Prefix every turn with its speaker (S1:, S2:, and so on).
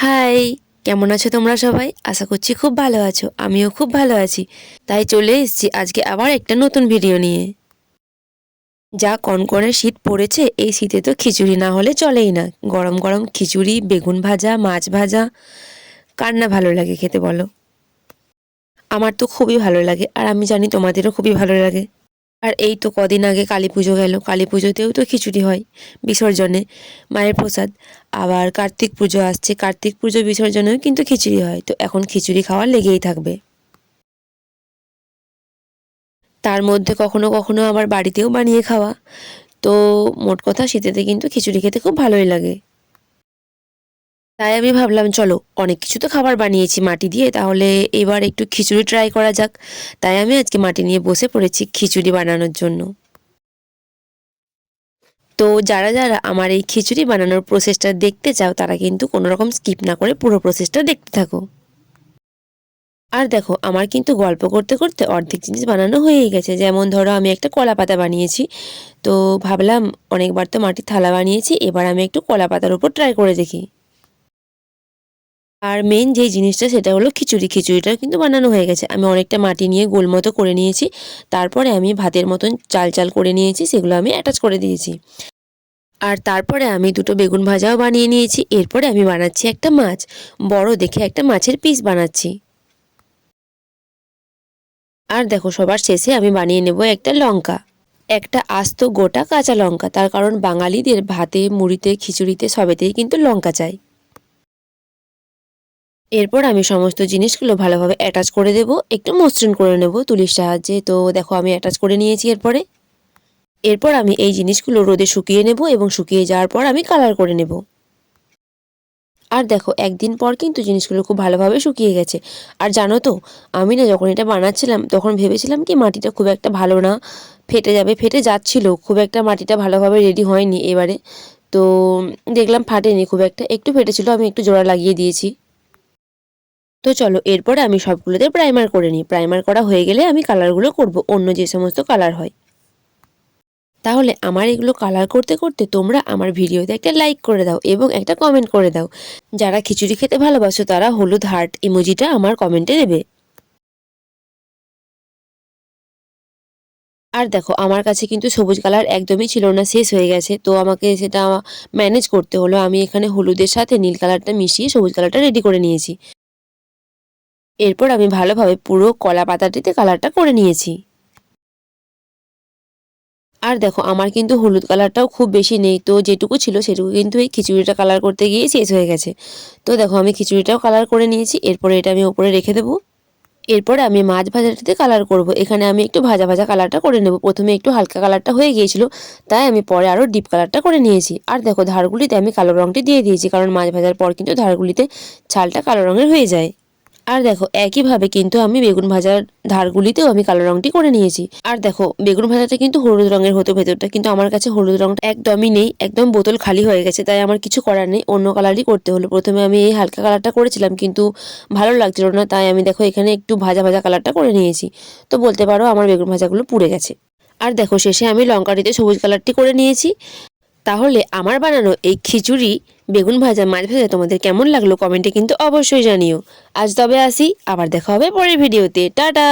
S1: High, কেমন আছো তোমরা সবাই? আশা করছি খুব ভালো আছো, আমিও খুব ভালো আছি। তাই চলে এসেছি আজকে আবার একটা নতুন ভিডিও নিয়ে। যা কনকনে শীত পড়েছে, এই শীতে তো খিচুড়ি না হলে চলেই না। গরম গরম খিচুড়ি, বেগুন ভাজা, মাছ ভাজা, কার না ভালো লাগে খেতে বলো? আমার তো খুবই ভালো লাগে, আর আমি জানি তোমাদেরও খুবই ভালো লাগে। আর এই তো কদিন আগে কালী পুজো গেল। কালী পুজোতেও তো খিচুড়ি হয় বিসর্জনে, মায়ের প্রসাদ। আবার কার্তিক পুজো আসছে। কার্তিক পুজো বিসর্জনেও কিন্তু খিচুড়ি হয়। তো এখন খিচুড়ি খাওয়া লেগেই থাকবে। তার মধ্যে কখনো কখনো আবার বাড়িতেও বানিয়ে খাওয়া। তো মোট কথা শীতেতে কিন্তু খিচুড়ি খেতে খুব ভালোই লাগে। তাই আমি ভাবলাম, চলো, অনেক কিছু তো খাবার বানিয়েছি মাটি দিয়ে, তাহলে এবার একটু খিচুড়ি ট্রাই করা যাক। তাই আমি আজকে মাটি নিয়ে বসে পড়েছি খিচুড়ি বানানোর জন্য। তো যারা যারা আমার এই খিচুড়ি বানানোর প্রসেসটা দেখতে চাও, তারা কিন্তু কোনো রকম স্কিপ না করে পুরো প্রসেসটা দেখতে থাকো। আর দেখো, আমার কিন্তু গল্প করতে করতে অর্ধেক জিনিস বানানো হয়েই গেছে। যেমন ধরো, আমি একটা কলা পাতা বানিয়েছি। তো ভাবলাম, অনেকবার তো মাটির থালা বানিয়েছি, এবার আমি একটু কলা পাতার উপর ট্রাই করে দেখি। আর মেন যেই জিনিসটা সেটা হলো খিচুড়ি। খিচুড়িটাও কিন্তু বানানো হয়ে গেছে। আমি অনেকটা মাটি নিয়ে গোল মতো করে নিয়েছি। তারপরে আমি ভাতের মতন চাল চাল করে নিয়েছি, সেগুলো আমি অ্যাটাচ করে দিয়েছি। আর তারপরে আমি দুটো বেগুন ভাজাও বানিয়ে নিয়েছি। এরপরে আমি বানাচ্ছি একটা মাছ। বড় দেখে একটা মাছের পিস বানাচ্ছি। আর দেখো, সবার শেষে আমি বানিয়ে নেব একটা লঙ্কা। একটা আস্ত গোটা কাঁচা লঙ্কা। তার কারণ বাঙালিদের ভাতে, মুড়িতে, খিচুড়িতে সবেতেই কিন্তু লঙ্কা চাই। এরপর আমি সমস্ত জিনিসগুলো ভালোভাবে অ্যাটাচ করে দেব। একটু মসৃণ করে নেব তুলির সাহায্যে। তো দেখো, আমি অ্যাটাচ করে নিয়েছি এরপরে। এরপর আমি এই জিনিসগুলো রোদে শুকিয়ে নেব এবং শুকিয়ে যাওয়ার পর আমি কালার করে নেব। আর দেখো, একদিন পর কিন্তু জিনিসগুলো খুব ভালোভাবে শুকিয়ে গেছে। আর জানো তো, আমি না যখন এটা বানাচ্ছিলাম, তখন ভেবেছিলাম কি, মাটিটা খুব একটা ভালো না। ফেটে যাবে, ফেটে যাচ্ছিল। খুব একটা মাটিটা ভালোভাবে রেডি হয়নি এবারে। তো দেখলাম ফাটেনি, খুব একটা। একটু ফেটেছিল, আমি একটু জোড়া লাগিয়ে দিয়েছি। তো চলো, এরপরে আমি সবগুলোতে প্রাইমার করে নিই। প্রাইমার করা হয়ে গেলে আমি কালারগুলো করব, অন্য যে সমস্ত কালার হয়। তাহলে আমার এগুলো কালার করতে করতে তোমরা আমার ভিডিওতে একটা লাইক করে দাও এবং একটা কমেন্ট করে দাও। যারা খিচুড়ি খেতে ভালোবাসো, তারা হলুদ হার্ট ইমোজিটা আমার কমেন্টে দেবে। আর দেখো, আমার কাছে কিন্তু সবুজ কালার একদমই ছিল না, শেষ হয়ে গেছে। তো আমাকে সেটা ম্যানেজ করতে হলো। আমি এখানে হলুদের সাথে নীল কালারটা মিশিয়ে সবুজ কালারটা রেডি করে নিয়েছি। এরপর আমি ভালোভাবে পুরো কলা পাতাটিতে কালারটা করে নিয়েছি। আর দেখো, আমার কিন্তু হলুদ কালারটাও খুব বেশি নেই, তো যেটুকু ছিল সেটুকু কিন্তু এই খিচুড়িটা কালার করতে গিয়ে শেষ হয়ে গেছে। তো দেখো, আমি খিচুড়িটাও কালার করে নিয়েছি, এরপরে এটা আমি ওপরে রেখে দেবো। এরপরে আমি মাছ ভাজাটাতে কালার করব। এখানে আমি একটু ভাজা ভাজা কালারটা করে নেব। প্রথমে একটু হালকা কালারটা হয়ে গিয়েছিল, তাই আমি পরে আরও ডিপ কালারটা করে নিয়েছি। আর দেখো, ধারগুলিতে আমি কালো রঙটি দিয়ে দিয়েছি, কারণ মাছ ভাজার পর কিন্তু ধারগুলিতে ছালটা কালো রঙের হয়ে যায়। আর দেখো, একইভাবে কিন্তু আমি বেগুন ভাজার ধারগুলিতেও আমি কালো রঙটি করে নিয়েছি। আর দেখো, বেগুন ভাজাটা কিন্তু হলুদ রঙের হতো, ভেতরটা কিন্তু আমার কাছে হলুদ রঙটা একদমই নেই, একদম বোতল খালি হয়ে গেছে, তাই আমার কিছু করার নেই, অন্য কালারই করতে হলো। প্রথমে আমি এই হালকা কালারটা করেছিলাম, কিন্তু ভালো লাগছিল না, তাই আমি দেখো এখানে একটু ভাজা ভাজা কালারটা করে নিয়েছি। তো বলতে পারো আমার বেগুন ভাজাগুলো পুড়ে গেছে। আর দেখো, শেষে আমি লঙ্কাটিতে সবুজ কালারটি করে নিয়েছি। তাহলে আমার বানানো এই খিচুড়ি বেগুন ভাজা, মাছ ভাজা তোমাদের কেমন লাগল কমেন্টে কিন্তু অবশ্যই জানিও। আজ তবে আসি, আবার দেখা হবে পরের ভিডিওতে। টাটা!